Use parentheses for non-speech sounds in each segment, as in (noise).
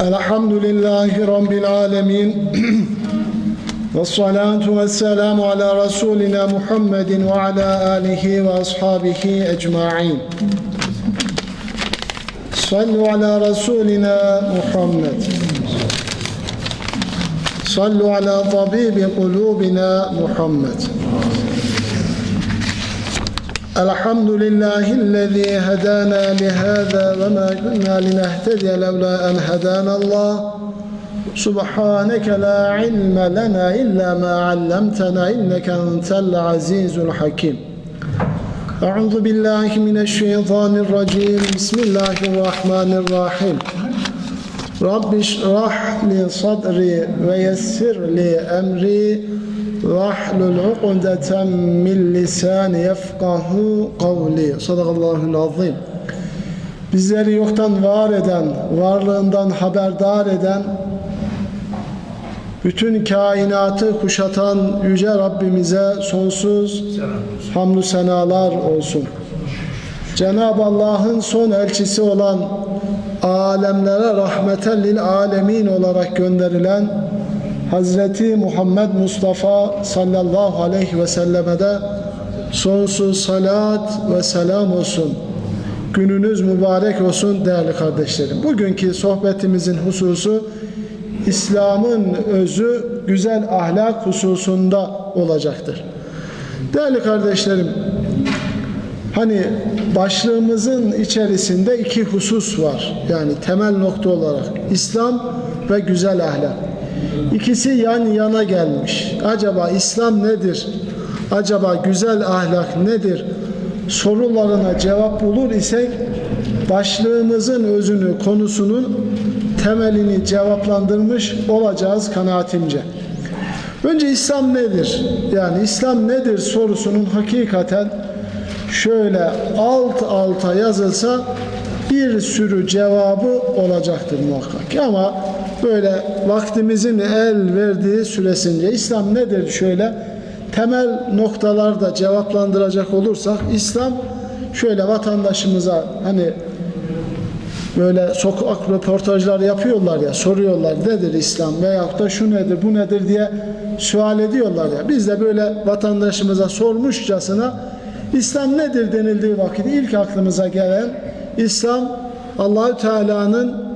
الحمد لله رب العالمين. (clears throat) والصلاة والسلام على رسولنا محمد وعلى آله وأصحابه أجمعين. صلوا على رسولنا محمد. صلوا على طبيب قلوبنا محمد. الحمد لله الذي هدانا لهذا وما كنا لنهتدي لولا أن هدانا الله سبحانك لا علم لنا إلا ما علمتنا إنك أنت العزيز الحكيم أعوذ بالله من الشيطان الرجيم بسم الله الرحمن الرحيم رب اشرح لي صدري ويسر لي أمري واحلل عقدة من lisani yefkahu kavli. Sadakallahul azim. Bizleri yoktan var eden, varlığından haberdar eden, bütün kainatı kuşatan Yüce Rabbimize sonsuz hamdü senalar olsun. Cenab-ı Allah'ın son elçisi olan alemlere rahmeten lil alemin olarak gönderilen Hazreti Muhammed Mustafa sallallahu aleyhi ve selleme de sonsuz salat ve selam olsun. Gününüz mübarek olsun değerli kardeşlerim. Bugünkü sohbetimizin hususu İslam'ın özü güzel ahlak hususunda olacaktır. Değerli kardeşlerim, hani başlığımızın içerisinde iki husus var. Yani temel nokta olarak İslam ve güzel ahlak. İkisi yan yana gelmiş. Acaba İslam nedir? Acaba güzel ahlak nedir? Sorularına cevap bulur isek başlığımızın özünü, konusunun temelini cevaplandırmış olacağız kanaatimce. Önce İslam nedir? Yani İslam nedir sorusunun hakikaten şöyle alt alta yazılsa bir sürü cevabı olacaktır muhakkak. Ama böyle vaktimizin el verdiği süresince İslam nedir şöyle temel noktalarda cevaplandıracak olursak İslam şöyle vatandaşımıza hani böyle sokak röportajlar yapıyorlar ya soruyorlar nedir İslam? veyahut da şu nedir bu nedir? diye sual ediyorlar ya. Biz de böyle vatandaşımıza sormuşçasına İslam nedir denildiği vakit ilk aklımıza gelen İslam Allahü Teala'nın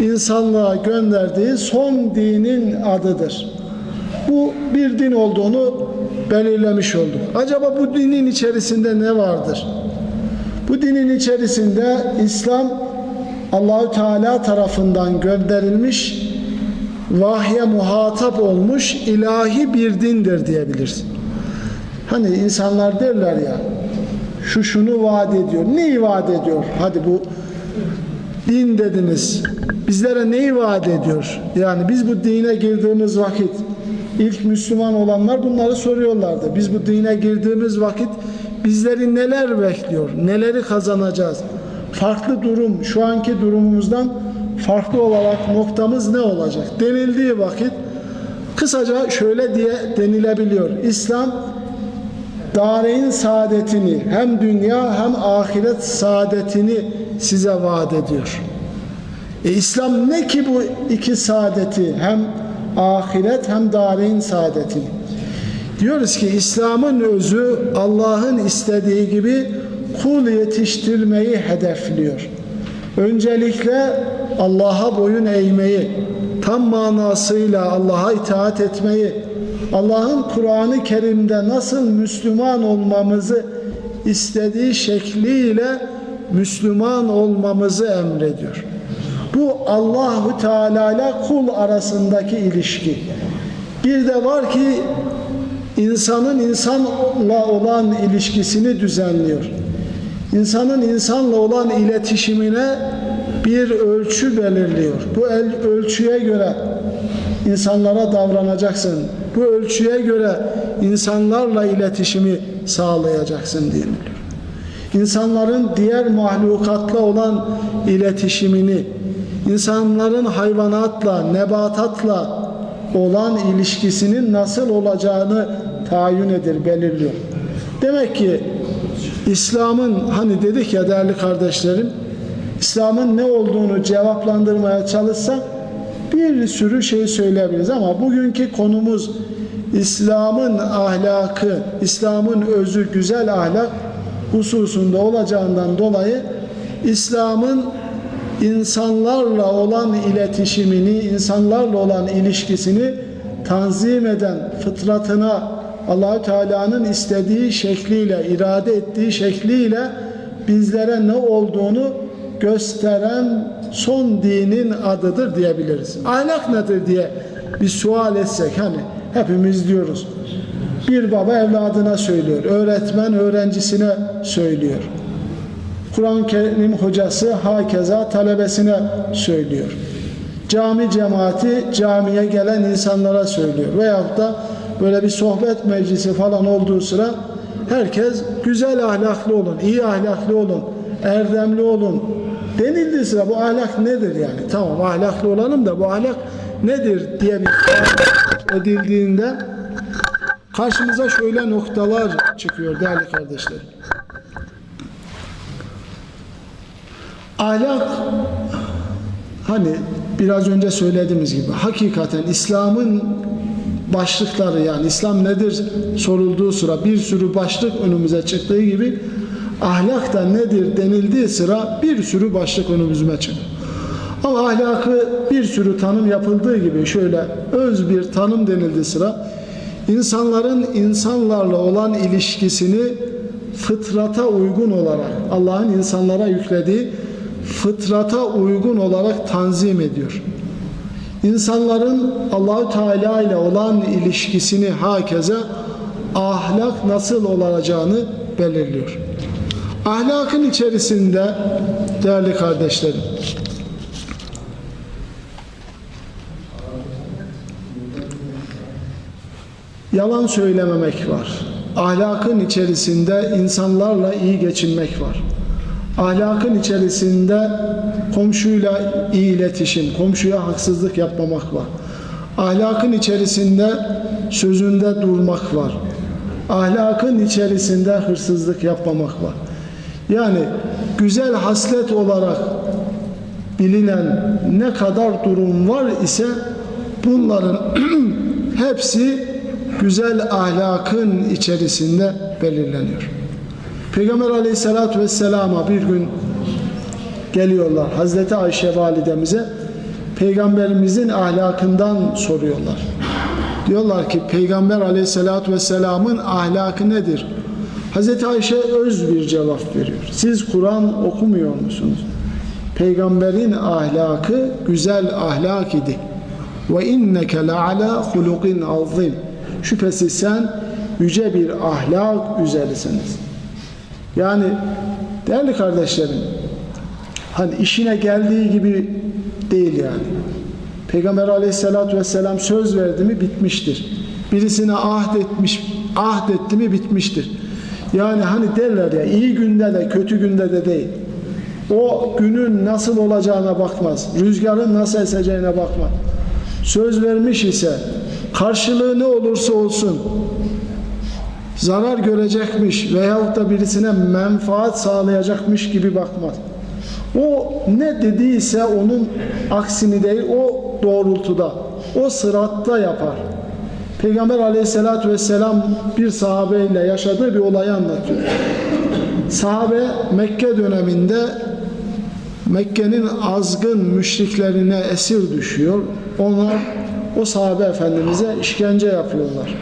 insanlığa gönderdiği son dinin adıdır. Bu bir din olduğunu belirlemiş olduk. Acaba bu dinin içerisinde ne vardır? Bu dinin içerisinde İslam Allahü Teala tarafından gönderilmiş vahye muhatap olmuş ilahi bir dindir diyebiliriz. Hani insanlar derler ya şu şunu vaat ediyor. Neyi vaat ediyor? Hadi bu din dediniz. Bizlere neyi vaat ediyor? Yani biz bu dine girdiğimiz vakit ilk Müslüman olanlar bunları soruyorlardı. Biz bu dine girdiğimiz vakit bizleri neler bekliyor? Neleri kazanacağız? Farklı durum, şu anki durumumuzdan farklı olarak noktamız ne olacak? Denildiği vakit kısaca şöyle diye denilebiliyor. İslam darein saadetini hem dünya hem ahiret saadetini size vaat ediyor. E, İslam ne ki bu iki saadeti hem ahiret hem darein saadetini. Diyoruz ki İslam'ın özü Allah'ın istediği gibi kul yetiştirmeyi hedefliyor. Öncelikle Allah'a boyun eğmeyi, tam manasıyla Allah'a itaat etmeyi, Allah'ın Kur'an-ı Kerim'de nasıl Müslüman olmamızı istediği şekliyle Müslüman olmamızı emrediyor. Bu Allahu Teala ile kul arasındaki ilişki. Bir de var ki insanın insanla olan ilişkisini düzenliyor. İnsanın insanla olan iletişimine bir ölçü belirliyor. Bu el, ölçüye göre insanlara davranacaksın. Bu ölçüye göre insanlarla iletişimi sağlayacaksın deniliyor. İnsanların diğer mahlukatla olan iletişimini, insanların hayvanatla, nebatatla olan ilişkisinin nasıl olacağını tayin edir, belirliyor. Demek ki İslam'ın hani dedik ya değerli kardeşlerim, İslam'ın ne olduğunu cevaplandırmaya çalışsak bir sürü şey söyleyebiliriz ama bugünkü konumuz İslam'ın ahlakı, İslam'ın özü güzel ahlak hususunda olacağından dolayı İslam'ın insanlarla olan iletişimini, insanlarla olan ilişkisini tanzim eden fıtratına Allahü Teala'nın istediği şekliyle, irade ettiği şekliyle bizlere ne olduğunu gösteren son dinin adıdır diyebiliriz. Ahlak nedir diye bir sual etsek hani hepimiz diyoruz. Bir baba evladına söylüyor, öğretmen öğrencisine söylüyor. Kur'an-ı Kerim hocası hakeza talebesine söylüyor. Cami cemaati camiye gelen insanlara söylüyor. Veyahut da böyle bir sohbet meclisi falan olduğu sıra herkes güzel ahlaklı olun, iyi ahlaklı olun, erdemli olun denildiği sıra bu ahlak nedir yani? Tamam ahlaklı olalım da bu ahlak nedir diye bir edildiğinde karşımıza şöyle noktalar çıkıyor değerli kardeşlerim. Ahlak hani biraz önce söylediğimiz gibi hakikaten İslam'ın başlıkları yani İslam nedir sorulduğu sıra bir sürü başlık önümüze çıktığı gibi ahlak da nedir denildiği sıra bir sürü başlık önümüze çıkıyor. Ama ahlakı bir sürü tanım yapıldığı gibi şöyle öz bir tanım denildiği sıra insanların insanlarla olan ilişkisini fıtrata uygun olarak Allah'ın insanlara yüklediği fıtrata uygun olarak tanzim ediyor. İnsanların Allahü Teala ile olan ilişkisini hakeze ahlak nasıl olacağını belirliyor. Ahlakın içerisinde değerli kardeşlerim yalan söylememek var. Ahlakın içerisinde insanlarla iyi geçinmek var. Ahlakın içerisinde komşuyla iyi iletişim, komşuya haksızlık yapmamak var. Ahlakın içerisinde sözünde durmak var. Ahlakın içerisinde hırsızlık yapmamak var. Yani güzel haslet olarak bilinen ne kadar durum var ise bunların (clears throat) hepsi güzel ahlakın içerisinde belirleniyor. Peygamber aleyhissalatü vesselama bir gün geliyorlar Hazreti Ayşe validemize peygamberimizin ahlakından soruyorlar. Diyorlar ki peygamber aleyhissalatü vesselamın ahlakı nedir? Hazreti Ayşe öz bir cevap veriyor. Siz Kur'an okumuyor musunuz? Peygamberin ahlakı güzel ahlak idi. Ve inneke le ala hulukin azim. Şüphesiz sen yüce bir ahlak üzerisiniz. Yani değerli kardeşlerim hani işine geldiği gibi değil yani. Peygamber aleyhissalatü vesselam söz verdi mi bitmiştir. Birisine ahd etmiş, ahd etti mi bitmiştir. Yani hani derler ya iyi günde de kötü günde de değil. O günün nasıl olacağına bakmaz. Rüzgarın nasıl eseceğine bakmaz. Söz vermiş ise karşılığı ne olursa olsun zarar görecekmiş veyahut da birisine menfaat sağlayacakmış gibi bakmaz. O ne dediyse onun aksini değil o doğrultuda, o sıratta yapar. Peygamber aleyhissalatü vesselam bir sahabeyle yaşadığı bir olayı anlatıyor. Sahabe Mekke döneminde Mekke'nin azgın müşriklerine esir düşüyor. Onlar o sahabe efendimize işkence yapıyorlar.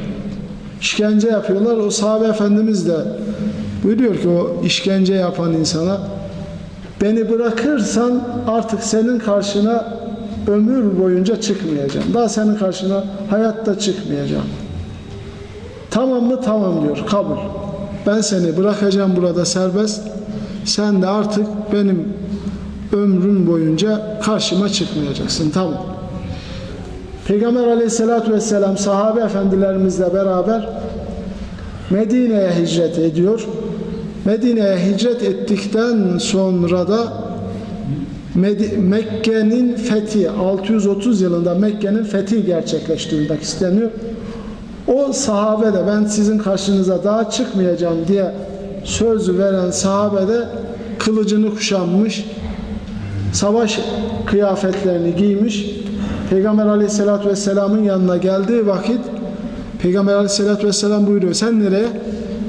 İşkence yapıyorlar. O sahabe efendimiz de buyuruyor ki o işkence yapan insana beni bırakırsan artık senin karşına ömür boyunca çıkmayacağım. Daha senin karşına hayatta çıkmayacağım. Tamam mı? Tamam diyor. Kabul. Ben seni bırakacağım burada serbest. Sen de artık benim ömrüm boyunca karşıma çıkmayacaksın. Tamam. Peygamber aleyhissalatü vesselam sahabe efendilerimizle beraber Medine'ye hicret ediyor. Medine'ye hicret ettikten sonra da Mekke'nin fethi 630 yılında Mekke'nin fethi gerçekleştirilmek isteniyor. O sahabe de ben sizin karşınıza daha çıkmayacağım diye söz veren sahabe de kılıcını kuşanmış savaş kıyafetlerini giymiş. Peygamber aleyhissalatü vesselamın yanına geldiği vakit Peygamber aleyhissalatü vesselam buyuruyor. Sen nereye?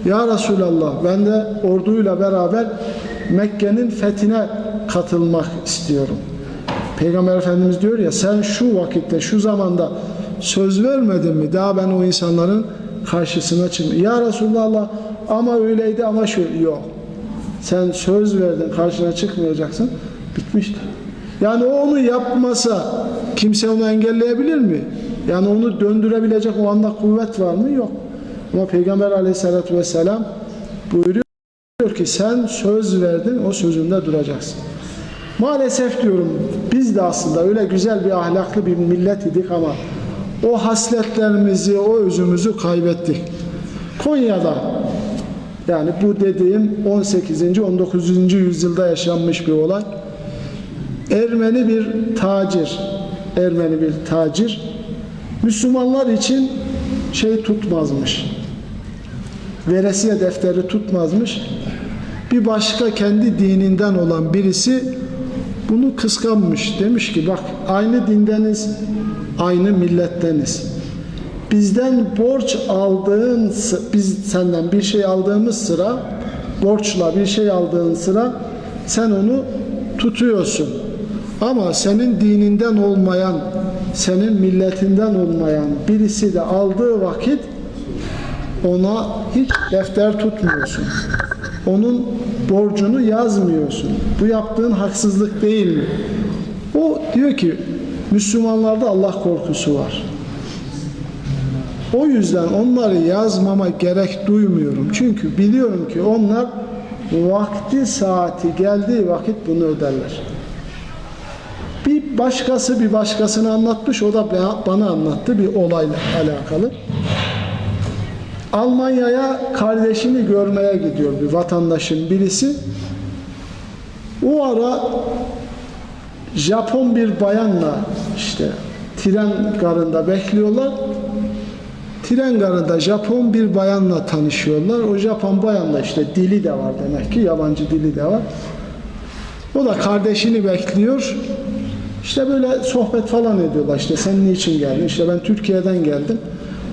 Ya Resulallah ben de orduyla beraber Mekke'nin fethine katılmak istiyorum. Peygamber Efendimiz diyor ya sen şu vakitte şu zamanda söz vermedin mi? Daha ben o insanların karşısına çıkmayayım. Ya Resulallah ama öyleydi ama şu yok. Sen söz verdin karşına çıkmayacaksın. Bitmiştir. Yani o onu yapmasa kimse onu engelleyebilir mi? Yani onu döndürebilecek o anda kuvvet var mı? Yok. Ama Peygamber aleyhissalatü vesselam buyuruyor ki sen söz verdin o sözünde duracaksın. Maalesef diyorum biz de aslında öyle güzel bir ahlaklı bir millet idik ama o hasletlerimizi, o özümüzü kaybettik. Konya'da yani bu dediğim 18. 19. yüzyılda yaşanmış bir olay. Ermeni bir tacir, Ermeni bir tacir Müslümanlar için şey tutmazmış. Veresiye defteri tutmazmış. Bir başka kendi dininden olan birisi bunu kıskanmış. Demiş ki bak aynı dindeniz, aynı milletteniz. Bizden borç aldığın, biz senden bir şey aldığımız sıra, borçla bir şey aldığın sıra sen onu tutuyorsun. Ama senin dininden olmayan, senin milletinden olmayan birisi de aldığı vakit ona hiç defter tutmuyorsun. Onun borcunu yazmıyorsun. Bu yaptığın haksızlık değil mi? O diyor ki Müslümanlarda Allah korkusu var. O yüzden onları yazmama gerek duymuyorum. Çünkü biliyorum ki onlar vakti saati geldiği vakit bunu öderler. Başkası bir başkasını anlatmış, o da bana anlattı bir olayla alakalı. Almanya'ya kardeşini görmeye gidiyor bir vatandaşın birisi. O ara Japon bir bayanla işte tren garında bekliyorlar. Tren garında Japon bir bayanla tanışıyorlar. O Japon bayanla işte dili de var demek ki yabancı dili de var. O da kardeşini bekliyor. İşte böyle sohbet falan ediyorlar. İşte sen niçin geldin? İşte ben Türkiye'den geldim.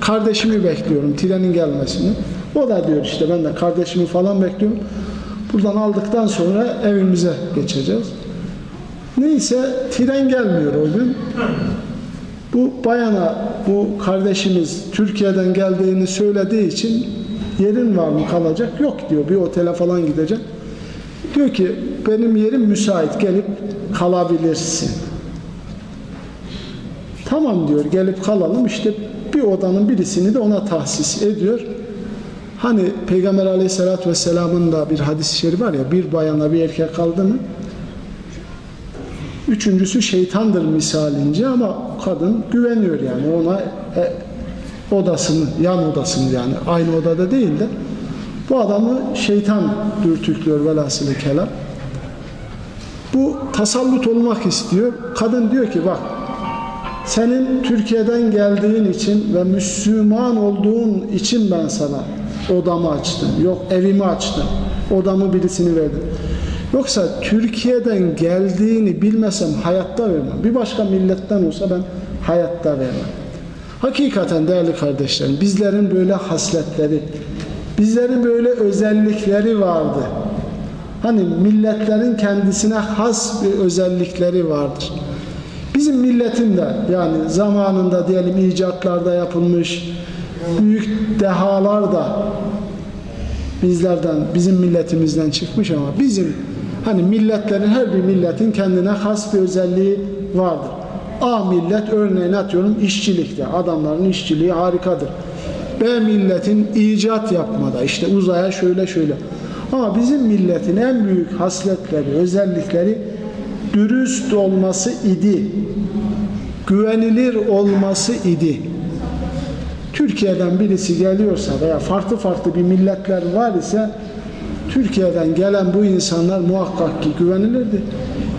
Kardeşimi bekliyorum trenin gelmesini. O da diyor işte ben de kardeşimi falan bekliyorum. Buradan aldıktan sonra evimize geçeceğiz. Neyse tren gelmiyor o gün. Bu bayana bu kardeşimiz Türkiye'den geldiğini söylediği için yerin var mı kalacak? Yok diyor. Bir otele falan gidecek. Diyor ki benim yerim müsait gelip kalabilirsin. Tamam diyor gelip kalalım işte bir odanın birisini de ona tahsis ediyor. Hani Peygamber aleyhissalatü vesselamın da bir hadis-i şerif var ya bir bayana bir erkek kaldı mı üçüncüsü şeytandır misalince ama kadın güveniyor yani ona e, odasını yan odasını yani aynı odada değil de bu adamı şeytan dürtüklüyor velhasılı kelam. Bu tasallut olmak istiyor. Kadın diyor ki bak senin Türkiye'den geldiğin için ve Müslüman olduğun için ben sana odamı açtım. Yok evimi açtım. Odamı birisini verdim. Yoksa Türkiye'den geldiğini bilmesem hayatta vermem. Bir başka milletten olsa ben hayatta vermem. Hakikaten değerli kardeşlerim bizlerin böyle hasletleri, bizlerin böyle özellikleri vardı. Hani milletlerin kendisine has bir özellikleri vardır. Bizim milletin de yani zamanında diyelim icatlarda yapılmış büyük dehalar da bizlerden, bizim milletimizden çıkmış ama bizim hani milletlerin her bir milletin kendine has bir özelliği vardır. A millet örneğin atıyorum işçilikte. Adamların işçiliği harikadır. B milletin icat yapmada işte uzaya şöyle şöyle. Ama bizim milletin en büyük hasletleri, özellikleri dürüst olması idi. Güvenilir olması idi. Türkiye'den birisi geliyorsa veya farklı farklı bir milletler var ise Türkiye'den gelen bu insanlar muhakkak ki güvenilirdi.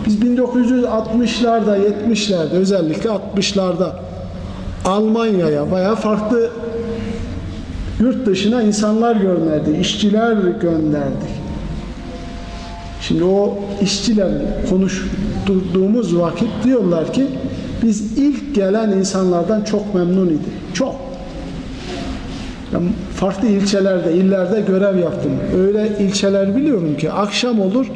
Biz 1960'larda, 70'lerde özellikle 60'larda Almanya'ya veya farklı yurt dışına insanlar gönderdi, işçiler gönderdik. Şimdi o işçilerle konuşturduğumuz vakit diyorlar ki biz ilk gelen insanlardan çok memnun idik. Çok. Ben farklı ilçelerde, illerde görev yaptım. Öyle ilçeler biliyorum ki akşam olur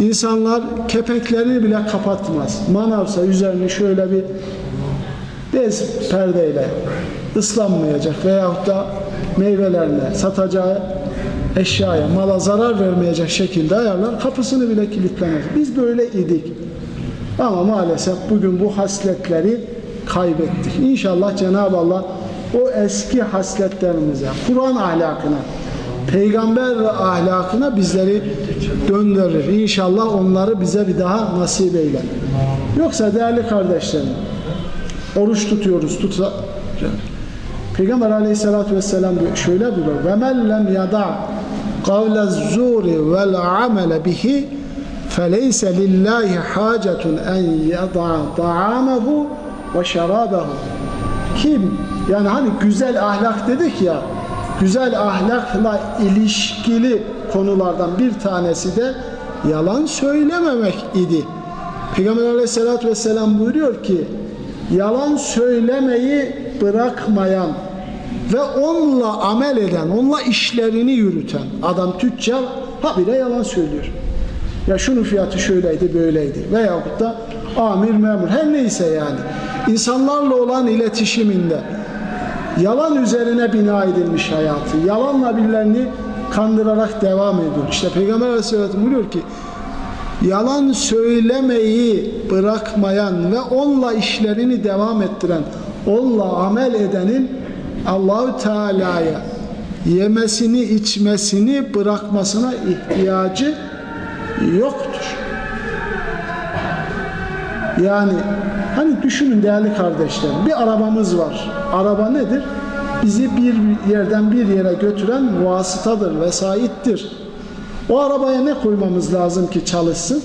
insanlar kepenklerini bile kapatmaz. Manavsa üzerini şöyle bir bez perdeyle ıslanmayacak veyahut da meyvelerine, satacağı eşyaya, mala zarar vermeyecek şekilde ayarlar. Kapısını bile kilitlemez. Biz böyle idik. Ama maalesef bugün bu hasletleri kaybettik. İnşallah Cenab-ı Allah o eski hasletlerimize, Kur'an ahlakına, peygamber ahlakına bizleri döndürür. İnşallah onları bize bir daha nasip eyler. Yoksa değerli kardeşlerim, oruç tutuyoruz. Tutsa, Peygamber aleyhissalatü vesselam diyor, şöyle. Ve men lem yada kavle zuri vel amele bihi feleyse lillahi hacetun en yada ta'amehu ve şerabehu. Kim? Yani hani güzel ahlak dedik ya, güzel ahlakla ilişkili konulardan bir tanesi de yalan söylememek idi. Peygamber aleyhissalatü vesselam buyuruyor ki, yalan söylemeyi bırakmayan ve onunla amel eden, onunla işlerini yürüten adam tüccar habire yalan söylüyor. Ya şunun fiyatı şöyleydi, böyleydi. Veyahut da amir memur, her neyse yani. İnsanlarla olan iletişiminde yalan üzerine bina edilmiş hayatı, yalanla birilerini kandırarak devam ediyor. İşte Peygamber Aleyhisselatü buyuruyor ki, yalan söylemeyi bırakmayan ve onunla işlerini devam ettiren, onunla amel edenin Allahü Teala'ya yemesini, içmesini bırakmasına ihtiyacı yoktur. Yani hani düşünün değerli kardeşlerim, bir arabamız var. Araba nedir? Bizi bir yerden bir yere götüren vasıtadır, vesayittir. O arabaya ne koymamız lazım ki çalışsın?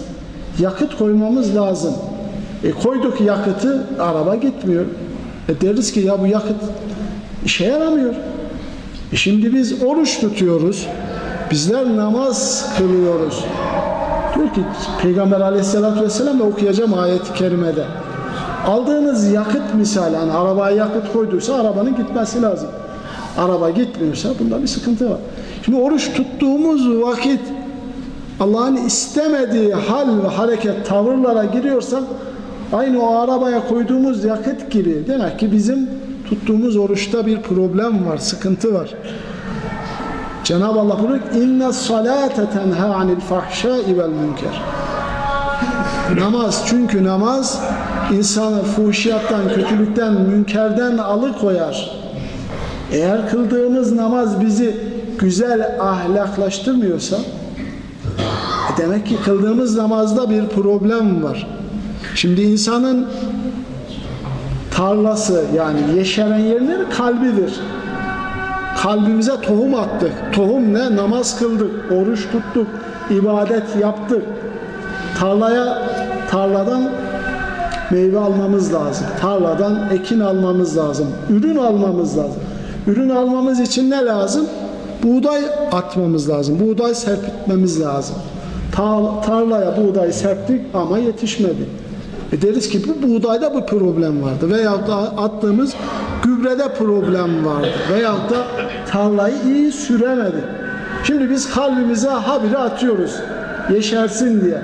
Yakıt koymamız lazım. E koyduk yakıtı, araba gitmiyor. E deriz ki ya bu yakıt işe yaramıyor. E şimdi biz oruç tutuyoruz. Bizler namaz kılıyoruz. Diyor ki Peygamber aleyhissalatü vesselam ve okuyacağım ayet-i kerimede. Aldığınız yakıt misali, hani arabaya yakıt koyduysa arabanın gitmesi lazım. Araba gitmiyorsa bunda bir sıkıntı var. Şimdi oruç tuttuğumuz vakit Allah'ın istemediği hal ve hareket tavırlara giriyorsak aynı o arabaya koyduğumuz yakıt gibi demek ki bizim tuttuğumuz oruçta bir problem var, sıkıntı var. Cenab-ı Allah buyuruyor inne salate tenha anil fahşai vel münker. Namaz çünkü namaz insanı fuhşiyattan, kötülükten, münkerden alıkoyar. Eğer kıldığımız namaz bizi güzel ahlaklaştırmıyorsa demek ki kıldığımız namazda bir problem var. Şimdi insanın tarlası yani yeşeren yerleri kalbidir. Kalbimize tohum attık. Tohum ne? Namaz kıldık, oruç tuttuk, ibadet yaptık. Tarlaya, tarladan meyve almamız lazım. Tarladan ekin almamız lazım. Ürün almamız lazım. Ürün almamız için ne lazım? Buğday atmamız lazım. Buğday serpitmemiz lazım. Ta- tarlaya buğday serptik ama yetişmedi. E deriz ki bu buğdayda bu problem vardı. Veyahut da attığımız gübrede problem vardı. Veyahut da tarlayı iyi süremedi. Şimdi biz kalbimize habire atıyoruz. Yeşersin diye.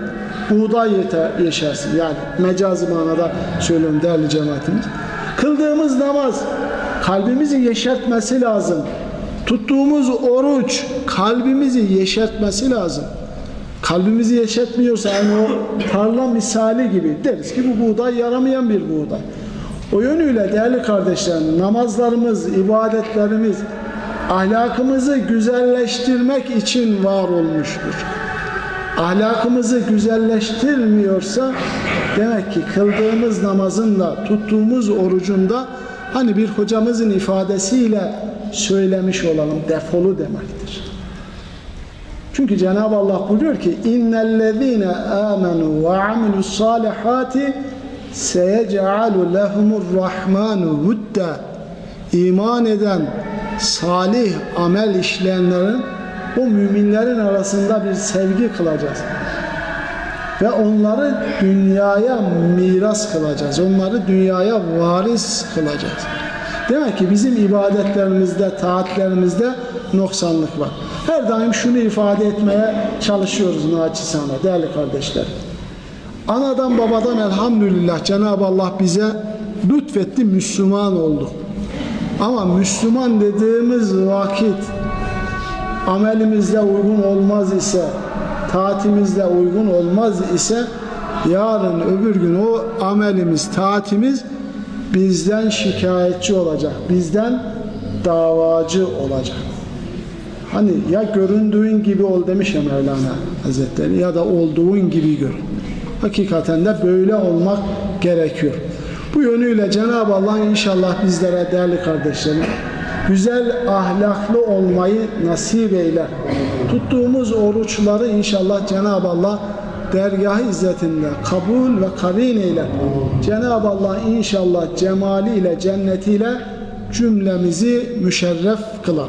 Buğday yeter, yeşersin. Yani mecazi manada söylüyorum değerli cemaatimiz. Kıldığımız namaz kalbimizi yeşertmesi lazım. Tuttuğumuz oruç kalbimizi yeşertmesi lazım. Kalbimizi yeşertmiyorsa aynı o tarla misali gibi deriz ki bu buğday yaramayan bir buğday. O yönüyle değerli kardeşlerim namazlarımız, ibadetlerimiz ahlakımızı güzelleştirmek için var olmuştur. Ahlakımızı güzelleştirmiyorsa demek ki kıldığımız namazın da tuttuğumuz orucun da hani bir hocamızın ifadesiyle söylemiş olalım defolu demektir. Çünkü Cenab-ı Allah buyuruyor ki innellezine amenu ve amilus salihati seyec'alu lehumur rahmanu vudda iman eden salih amel işleyenlerin o müminlerin arasında bir sevgi kılacağız. Ve onları dünyaya miras kılacağız. Onları dünyaya varis kılacağız. Demek ki bizim ibadetlerimizde, taatlerimizde noksanlık var. Her daim şunu ifade etmeye çalışıyoruz naçizane değerli kardeşler. Anadan babadan elhamdülillah Cenab-ı Allah bize lütfetti Müslüman olduk. Ama Müslüman dediğimiz vakit amelimizle uygun olmaz ise, taatimizle uygun olmaz ise yarın öbür gün o amelimiz, taatimiz bizden şikayetçi olacak, bizden davacı olacak. Hani ya göründüğün gibi ol demiş ya Mevlana Hazretleri ya da olduğun gibi gör. Hakikaten de böyle olmak gerekiyor. Bu yönüyle Cenab-ı Allah inşallah bizlere değerli kardeşlerim güzel ahlaklı olmayı nasip eyler. Tuttuğumuz oruçları inşallah Cenab-ı Allah dergah izzetinde kabul ve karin eyler. Cenab-ı Allah inşallah cemaliyle, cennetiyle cümlemizi müşerref kılar.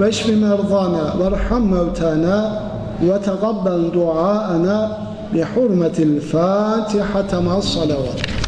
واشف مرضانا وارحم موتانا وتقبل دعاءنا بحرمة الفاتحة مع الصلوات.